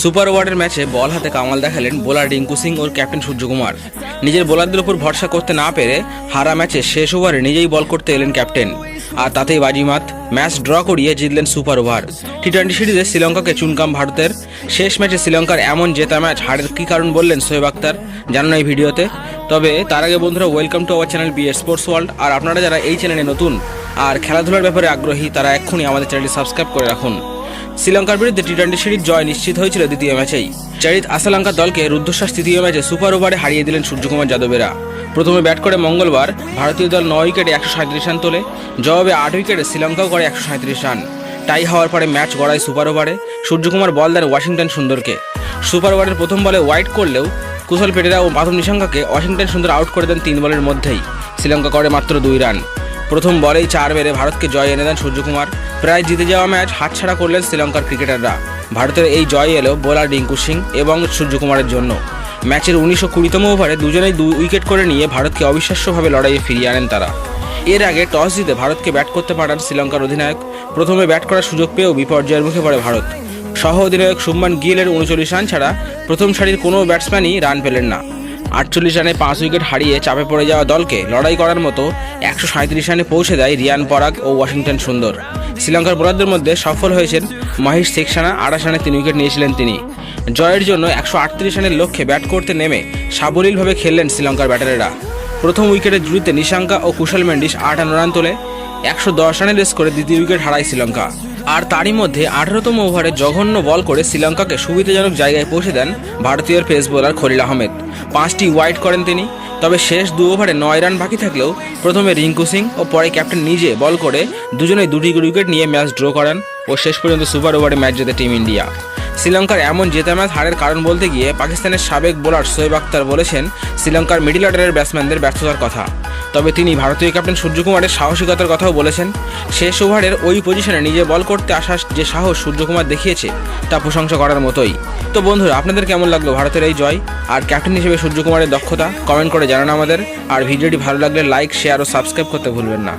Super ওভারের ম্যাচে বল হাতে কামাল দেখালেন বোলার রিঙ্কু সিং ওর ক্যাপ্টেন সূর্যকুমার। নিজের বোলারদের উপর ভরসা করতে না পেরে হারা ম্যাচে শেষ ওভারে নিজেই বল করতে এলেন ক্যাপ্টেন। আর তাতেই বাজিমাত, ম্যাচ ড্র করিয়ে জিতলেন সুপার ওভার। টি টোয়েন্টি সিরিজে শ্রীলঙ্কাকে চুনকাম ভারতের। শেষ ম্যাচে শ্রীলঙ্কার এমন জেতা ম্যাচ হারের কী কারণ বললেন সোহেব আক্তার, জানান এই ভিডিওতে। তবে তার আগে বন্ধুরা welcome to our channel BA sports world আর আপনারা যারা এই চ্যানেলে নতুন, আর খেলাধুলার ব্যাপারে আগ্রহী, তারা এক্ষুনি আমাদের চ্যানেলটি সাবস্ক্রাইব করে রাখুন। শ্রীলঙ্কার বিরুদ্ধে টি টোয়েন্টি সিরিজ জয় নিশ্চিত হয়েছিল দ্বিতীয় ম্যাচেই। চারিত আসালঙ্কার দলকে রুদ্ধশ্বাস তৃতীয় ম্যাচে সুপার ওভারে হারিয়ে দিলেন সূর্যকুমার যাদবেরা। প্রথমে ব্যাট করে মঙ্গলবার ভারতীয় দল নয় উইকেটে একশো সাঁত্রিশ রান তোলে, জবাবে আট উইকেটে শ্রীলঙ্কাও করে একশো সাঁত্রিশ রান। টাই হওয়ার পরে ম্যাচ গড়ায় সুপার ওভারে সূর্যকুমার বল দেন ওয়াশিংটন সুন্দরকে। সুপার ওভারের প্রথম বলে ওয়াইড করলেও কুশল পেটেরা ও মাধব নিশাঙ্কাকে ওয়াশিংটন সুন্দর আউট করে দেন তিন বলের মধ্যেই। শ্রীলঙ্কা করে মাত্র দুই রান। প্রথম বলেই চার মেরে ভারতকে জয় এনে দেন সূর্যকুমার। প্রায় জিতে যাওয়া ম্যাচ হাতছাড়া করলেন শ্রীলঙ্কার ক্রিকেটাররা। ভারতের এই জয় এলো বোলার রিঙ্কু সিং এবং সূর্যকুমারের জন্য। ম্যাচের উনিশশো কুড়িতম ওভারে দুজনেই দুই উইকেট করে নিয়ে ভারতকে অবিশ্বাস্যভাবে লড়াইয়ে ফিরিয়ে আনেন তারা। এর আগে টস জিতে ভারতকে ব্যাট করতে পাঠান শ্রীলঙ্কার অধিনায়ক। প্রথমে ব্যাট করার সুযোগ পেয়েও বিপর্যয়ের মুখে পড়ে ভারত। সহ অধিনায়ক শুভমান গিলের উনচল্লিশ রান ছাড়া প্রথম সারির কোনো ব্যাটসম্যানই রান পেলেন না। আটচল্লিশ রানে পাঁচ উইকেট হারিয়ে চাপে পড়ে যাওয়া দলকে লড়াই করার মতো একশো সাঁত্রিশ রানে পৌঁছে দেয় রিয়ান পরাগ ও ওয়াশিংটন সুন্দর। শ্রীলঙ্কার বোলারদের মধ্যে সফল হয়েছেন মহেশ শেখসানা। আঠাশ রানে তিন উইকেট নিয়েছিলেন তিনি। জয়ের জন্য একশো আটত্রিশ রানের লক্ষ্যে ব্যাট করতে নেমে সাবলীলভাবে খেললেন শ্রীলঙ্কার ব্যাটারেরা। প্রথম উইকেটের জুড়িতে নিশাঙ্কা ও কুশল মেন্ডিস আট রান তোলে। একশো দশ রানের রেস করে দ্বিতীয় উইকেট হারায় শ্রীলঙ্কা। আর তারই মধ্যে আঠারোতম ওভারে জঘন্য বল করে শ্রীলঙ্কাকে সুবিধাজনক জায়গায় পৌঁছে দেন ভারতীয় পেস বোলার খলিল আহমেদ। পাঁচটি ওয়াইড করেন তিনি, তবে শেষ দু ওভারে নয় রান বাকি থাকলেও প্রথমে রিঙ্কু সিং ও পরে ক্যাপ্টেন নিজে বল করে দুজনেই দুটি উইকেট নিয়ে ম্যাচ ড্র করেন ও শেষ পর্যন্ত সুপার ওভারে ম্যাচ জেতে টিম ইন্ডিয়া। শ্রীলঙ্কার এমন জেতা ম্যাচ হারের কারণ বলতে গিয়ে পাকিস্তানের সাবেক বোলার সোয়েব আক্তার বলেছেন, শ্রীলঙ্কার মিডিল অর্ডারের ব্যাটসম্যানদের ব্যর্থতার কথা। তবে তিনি ভারতীয় ক্যাপ্টেন সূর্যকুমারের সাহসিকতার কথাও বলেছেন, শেষ ওভারের ওই পজিশনে নিজে বল করতে আসা যে সাহস সূর্যকুমার দেখিয়েছে, তা প্রশংসা করার মতোই। তো বন্ধুরা, আপনাদের কেমন লাগল ভারতের এই জয়? আর ক্যাপ্টেন হিসেবে সূর্যকুমারের দক্ষতা কমেন্ট করে জানান আমাদের। আর ভিডিওটি ভালো লাগলে লাইক শেয়ার ও সাবস্ক্রাইব করতে ভুলবেন না।